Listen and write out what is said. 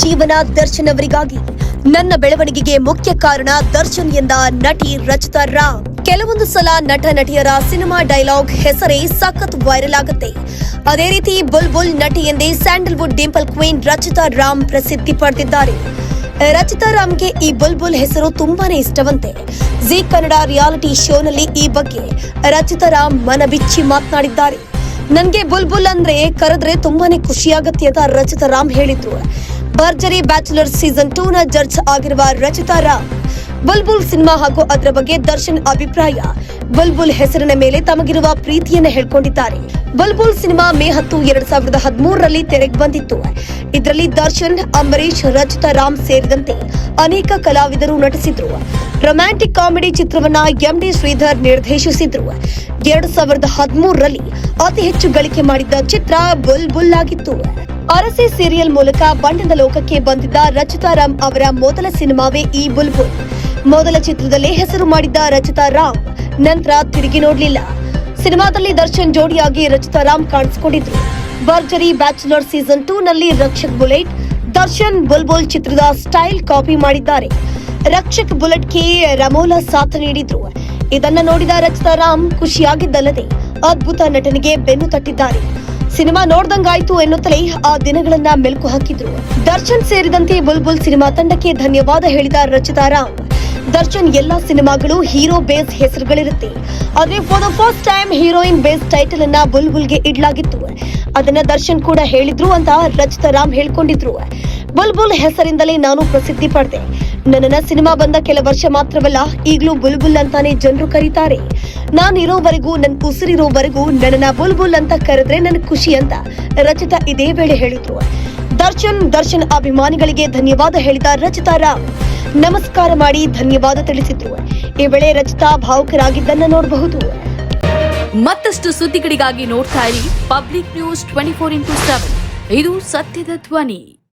ಜೀವನ ದರ್ಶನ್ ಅವರಿಗಾಗಿ ನನ್ನ ಬೆಳವಣಿಗೆಗೆ ಮುಖ್ಯ ಕಾರಣ ದರ್ಶನ್ ಎಂದ ನಟಿ ರಚಿತಾ ರಾವ್ ಕೆಲವೊಂದು ಸಲ ನಟ ನಟಿಯರ ಸಿನಿಮಾ ಡೈಲಾಗ್ ಹೆಸರೇ ಸಖತ್ ವೈರಲ್ ಆಗುತ್ತೆ. ಅದೇ ರೀತಿ ಬುಲ್ ಬುಲ್ ನಟಿ ಎಂದೇ sandalwood dimple queen Rachita Ram ಪ್ರಸಿದ್ಧಿ ಪಡೆದಿದ್ದಾರೆ. ರಚಿತಾ ರಾಮ್ಗೆ ಈ ಬುಲ್ಬುಲ್ ಹೆಸರು ತುಂಬಾನೇ ಇಷ್ಟವಂತೆ. ಜಿ ಕನ್ನಡ ರಿಯಾಲಿಟಿ ಶೋನಲ್ಲಿ ಈ ಬಗ್ಗೆ ರಚಿತಾ ರಾಮ್ ಮನಬಿಚ್ಚಿ ಮಾತನಾಡಿದ್ದಾರೆ. ನನ್ಗೆ ಬುಲ್ ಅಂದ್ರೆ ಕರೆದ್ರೆ ತುಂಬಾನೇ ಖುಷಿಯಾಗತ್ತೆ ಅಂತ ರಚಿತಾ ರಾಮ್ ಹೇಳಿದ್ರು. ಭರ್ಜರಿ ಬ್ಯಾಚುಲರ್ ಸೀಸನ್ ಟೂ ನ ಜಡ್ಜ್ ಆಗಿರುವ ರಚಿತಾ ರಾಮ್ ಬುಲ್ಬುಲ್ ಸಿನಿಮಾ ಹಾಗೂ ಅದರ ಬಗ್ಗೆ ದರ್ಶನ್ ಅಭಿಪ್ರಾಯ. ಬುಲ್ಬುಲ್ ಹೆಸರಿನ ಮೇಲೆ ತಮಗಿರುವ ಪ್ರೀತಿಯನ್ನ ಹೇಳ್ಕೊಂಡಿದ್ದಾರೆ. ಬುಲ್ಬುಲ್ ಸಿನಿಮಾ ಮೇ ಹತ್ತು, ಎರಡ್ ಸಾವಿರದ ಹದಿಮೂರರಲ್ಲಿ ತೆರೆಗೆ ಬಂದಿತ್ತು. ಇದರಲ್ಲಿ ದರ್ಶನ್ ಅಂಬರೀಶ್ ರಚಿತಾ ರಾಮ್ ಸೇರಿದಂತೆ ಅನೇಕ ಕಲಾವಿದರು ನಟಿಸಿದ್ರು. ರೊಮ್ಯಾಂಟಿಕ್ ಕಾಮಿಡಿ ಚಿತ್ರವನ್ನ ಎಂ ಡಿ ಶ್ರೀಧರ್ ನಿರ್ದೇಶಿಸಿದ್ರು. ಎರಡ್ ಸಾವಿರದ ಹದಿಮೂರರಲ್ಲಿ ಅತಿ ಹೆಚ್ಚು ಗಳಿಕೆ ಮಾಡಿದ್ದ ಚಿತ್ರ ಬುಲ್ಬುಲ್ ಬುಲ್ ಆಗಿತ್ತು ಅರಸೆ ಸೀರಿಯಲ್ ಮೂಲಕ ಬಣ್ಣದ ಲೋಕಕ್ಕೆ ಬಂದಿದ್ದ ರಚಿತಾ ರಾಮ್ ಅವರ ಮೊದಲ ಸಿನಿಮಾವೇ ಈ ಬುಲ್ಬುಲ್. ಬುಲ್ ಮೊದಲ ಚಿತ್ರದಲ್ಲಿ ಹೆಸರು ಮಾಡಿದ್ದ ರಚಿತಾ ರಾಮ್. ನಂತರ ತಿರುಗಿ ನೋಡಲಿಲ್ಲ. ಸಿನಿಮಾದಲ್ಲಿ ದರ್ಶನ್ ಜೋಡಿಯಾಗಿ ರಚಿತಾ ರಾಮ್ ಕಾಣಿಸಿಕೊಂಡಿದ್ರು. ಭರ್ಜರಿ ಬ್ಯಾಚುಲರ್ ಸೀಸನ್ ಟೂ ನಲ್ಲಿ ರಕ್ಷಕ್ ಬುಲೆಟ್, ದರ್ಶನ್ ಬುಲ್ಬುಲ್ ಚಿತ್ರದ ಸ್ಟೈಲ್ ಕಾಪಿ ಮಾಡಿದ್ದಾರೆ. ರಕ್ಷಕ್ ಬುಲೆಟ್ಗೆ ರಮೋಲಾ ಸಾಥ್ ನೀಡಿದ್ರು. ಇದನ್ನ ನೋಡಿದ ರಚಿತಾ ರಾಮ್ ಖುಷಿಯಾಗಿದ್ದಲ್ಲದೆ ಅದ್ಭುತ ನಟನೆಗೆ ಬೆನ್ನು ತಟ್ಟಿದ್ದಾರೆ. ಸಿನಿಮಾ ನೋಡ್ದಂಗಾಯ್ತು ಎನ್ನುತ್ತಲೇ ಆ ದಿನಗಳನ್ನ ಮೆಲುಕು ಹಾಕಿದ್ರು. ದರ್ಶನ್ ಸೇರಿದಂತೆ ಬುಲ್ಬುಲ್ ಸಿನಿಮಾ ತಂಡಕ್ಕೆ ಧನ್ಯವಾದ ಹೇಳಿದ ರಚಿತಾ ರಾಮ್. ದರ್ಶನ್ ಎಲ್ಲಾ ಸಿನಿಮಾಗಳು ಹೀರೋ ಬೇಸ್ ಹೆಸರುಗಳಿರುತ್ತೆ. ಆದ್ರೆ for the first time heroine base title ಅನ್ನ ಬುಲ್ಬುಲ್ಗೆ ಇಡ್ಲಾಗಿತ್ತು. ಅದನ್ನ ದರ್ಶನ್ ಕೂಡ ಹೇಳಿದ್ರು ಅಂತ ರಚಿತಾ ರಾಮ್ ಹೇಳ್ಕೊಂಡಿದ್ರು. ಬುಲ್ಬುಲ್ ಹೆಸರಿಂದಲೇ ನಾನು ಪ್ರಸಿದ್ಧಿ ಪಡೆದೆ. ನನ್ನನ್ನ ಸಿನಿಮಾ ಬಂದ ಕೆಲ ವರ್ಷ ಮಾತ್ರವಲ್ಲ ಈಗಲೂ ಬುಲ್ಬುಲ್ ಅಂತಾನೆ ಜನರು ಕರೀತಾರೆ. ನಾನು ಇರೋವರೆಗೂ ನನ್ ಉಸಿರಿರೋವರೆಗೂ, ನನ್ನನ್ನ ಬುಲ್ಬುಲ್ ಅಂತ ಕರೆದ್ರೆ ನನ್ ಖುಷಿ ಅಂತ ರಚಿತಾ ಇದೇ ವೇಳೆ ಹೇಳಿದ್ರು. ದರ್ಶನ್ ದರ್ಶನ್ ಅಭಿಮಾನಿಗಳಿಗೆ ಧನ್ಯವಾದ ಹೇಳಿದ ರಚಿತಾ ರಾಮ್. ನಮಸ್ಕಾರ ಮಾಡಿ ಧನ್ಯವಾದ ತಿಳಿಸಿದ್ರು. ಈ ವೇಳೆ ರಚಿತಾ ಭಾವುಕರಾಗಿದ್ದನ್ನ ನೋಡಬಹುದು. ಮತ್ತಷ್ಟು ಸುದ್ದಿಗಳಿಗಾಗಿ ನೋಡ್ತಾ ಇರಿ Public News twenty four into seven. ಇದು ಸತ್ಯದ ಧ್ವನಿ.